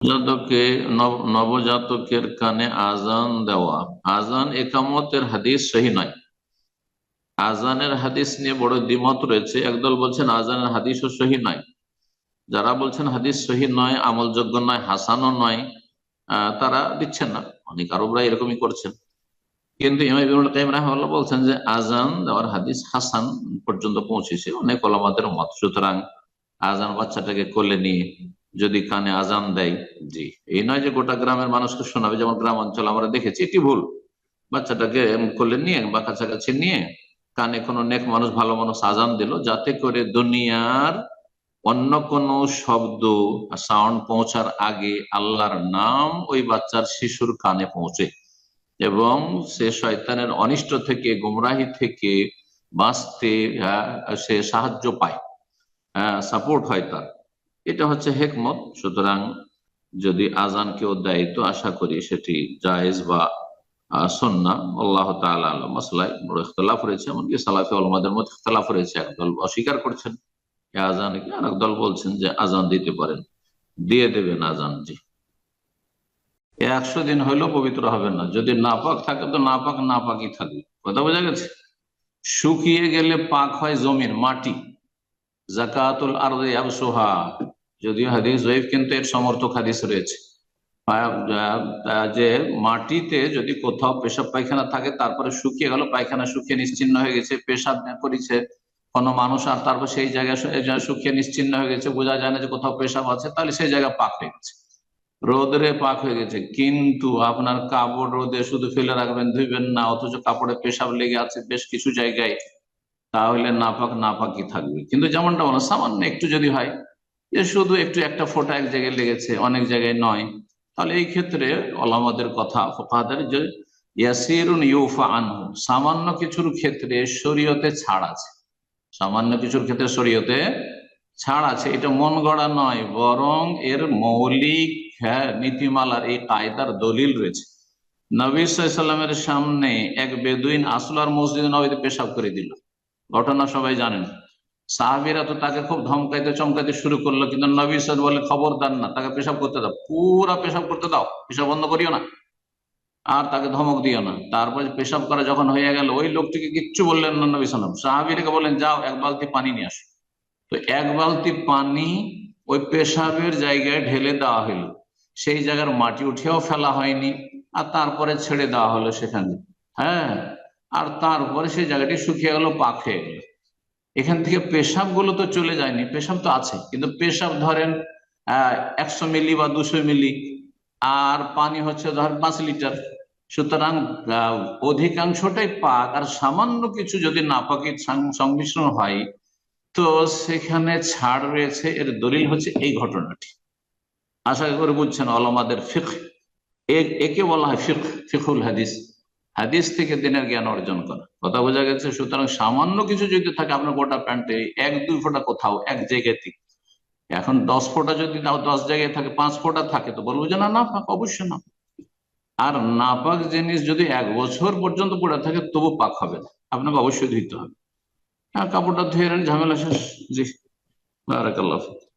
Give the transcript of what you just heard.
নবজাতকে নবজাতকের কানে আজান দেওয়া। আজান একামতের হাদিস সহি নয়। আজানের হাদিস নিয়ে বড় দ্বিমত রয়েছে। একদল বলছেন আজানের হাদিসও সহি নয়। যারা বলছেন, হাদিস সহি নয়, আমলযোগ্য নয়, হাসানও নয় তারা দিচ্ছেন না। অনেক আরবরা এরকমই করছেন। কিন্তু বলছেন যে আজান দেওয়ার হাদিস হাসান পর্যন্ত পৌঁছেছে। অনেক ওলামাদের মত। সুতরাং আজান বাচ্চাটাকে কোলে নিয়ে যদি কানে আজান দেয় জি এই নয় যে গোটা গ্রামের মানুষকে শোনাবে যেমন গ্রাম অঞ্চল আমরা দেখেছি এটি ভুল। বাচ্চাটাকে কোলে নিয়ে বা কাছাকাছি নিয়ে কানে কোনো নেক মানুষ ভালো মানুষ আজান দিল যাতে করে দুনিয়ার অন্য কোনো শব্দ সাউন্ড পৌঁছার আগে আল্লাহর নাম ওই বাচ্চার শিশুর কানে পৌঁছে। এবং সে শয়তানের অনিষ্ট থেকে গুমরাহি থেকে বাঁচতে আহ, সে সাহায্য পায় সাপোর্ট হয় তার। এটা হচ্ছে হেকমত। সুতরাং যদি আজান কেউ দেয়, তো আশা করি সেটি জায়েজ বা সন্না আল্লাহ মাসলায় বড় ইখতলাফ রয়েছে, এমনকি সালাফি আলমাদের মধ্যে রয়েছে। একদল অস্বীকার করছেন আজান কি আর বলছেন যে আজান দিতে পারেন। দিয়ে দেবেন আজান জি একশো দিন হইলেও পবিত্র হবে না। যদি নাপাক থাকে, তো নাপাক নাপাকই থাকবে। কথা বোঝা গেছে? শুকিয়ে গেলে পাক হয় জমির মাটি। জাকাতুল আর আবসোহা। যদিও হাদিস জয়ীফ, কিন্তু এর সমর্থক হাদিস রয়েছে। যে মাটিতে যদি কোথাও পেশাব পায়খানা থাকে, তারপরে শুকিয়ে গেল, পায়খানা শুকিয়ে নিশ্চিন্ন হয়ে গেছে, পেশাব করেছে, কোনো মানুষ আর তারপর সেই জায়গায় শুকিয়ে নিশ্চিন্ন হয়ে গেছে, বোঝা যায় না যে কোথাও পেশাব আছে, তাহলে সেই জায়গা পাক হয়ে গেছে। রোদরে পাক হয়ে গেছে, কিন্তু আপনার কাপড় রোদে শুধু ফেলে রাখবেন, ধুইবেন না, অথচ কাপড়ে পেশাব লেগে আছে বেশ কিছু জায়গায়, তাহলে নাপাক নাপাকই থাকবে। কিন্তু যেমনটা বলো সামান্য একটু যদি হয় যে শুধু একটু একটা ফোটা এক জায়গায় লেগেছে, অনেক জায়গায় নয়, তাহলে এই ক্ষেত্রে ওলামাদের কথা, ফোকাহাদের যে ইয়াসিরুন ইউফা আনহু সামান্য কিছুর ক্ষেত্রে শরীয়তে ছাড় আছে। সামান্য কিছুর ক্ষেত্রে শরীয়তে ছাড় আছে, এটা মন গড়া নয়, বরং এর মৌলিক হ্যাঁ নীতিমালার এই কায়দার দলিল রয়েছে। নবী সাল্লামের সামনে এক বেদুইন আসলার মসজিদ নবীতে পেশাব করে দিল। ঘটনা সবাই জানেন। সাহাবিরা তো তাকে খুব ধমকাইতে চমকাইতে শুরু করল, কিন্তু নবী সাল বলে খবরদার না, তাকে পেশাব করতে দাও, পুরা পেশাব করতে দাও, পেশাব বন্ধ করিও না, আর তাকে ধমক দিও না। তারপর পেশাব করা যখন হয়ে গেল, ওই লোকটিকে কিচ্ছু বললেন না নবী সালাম সাহাবিরকে বললেন, যাও, এক বালতি পানি নিয়ে আসো। তো এক বালতি পানি ওই পেশাবের জায়গায় ঢেলে দেওয়া হলো। সেই জায়গার মাটি উঠেও ফেলা হয়নি, আর তারপরে ছেড়ে দেওয়া হলো সেখানে। হ্যাঁ আর তারপরে সেই জায়গাটি শুকিয়ে গেল, পাক হয়ে গেল। এখান থেকে পেশাবগুলো তো চলে যায়নি, পেশাব তো আছে, কিন্তু পেশাব ধরেন একশো মিলি বা দুশো মিলি, আর পানি হচ্ছে ধর পাঁচ লিটার। সুতরাং অধিকাংশটাই পাক, আর সামান্য কিছু যদি নাপাকির সংমিশ্রণ হয়, তো সেখানে ছাড় রয়েছে, এর দলিল হচ্ছে এই ঘটনাটি। আশা করে বুঝছেন অলমাদের ফিক একে বলা হয় ফিক ফিকুল হাদিস। হাদিস থেকে দিনের জ্ঞান অর্জন করা। কথা বোঝা গেছে? সুতরাং সামান্য কিছু যদি থাকে, আপনার গোটা প্যান্টে এক, দুই ফোঁটা কোথাও, এক জায়গাতে এখন দশ ফোঁটা যদি দশ জায়গায় থাকে, পাঁচ ফোঁটা থাকে, তো বলব যে না না পাক অবশ্যই না আর নাপাক জিনিস যদি এক বছর পর্যন্ত পড়ে থাকে, তবু পাক হবে না। আপনাকে অবশ্যই ধুইতে হবে। হ্যাঁ কাপড়টা ধুয়ে ঝামেলা শেষ। জি। বারাকাল্লাহ।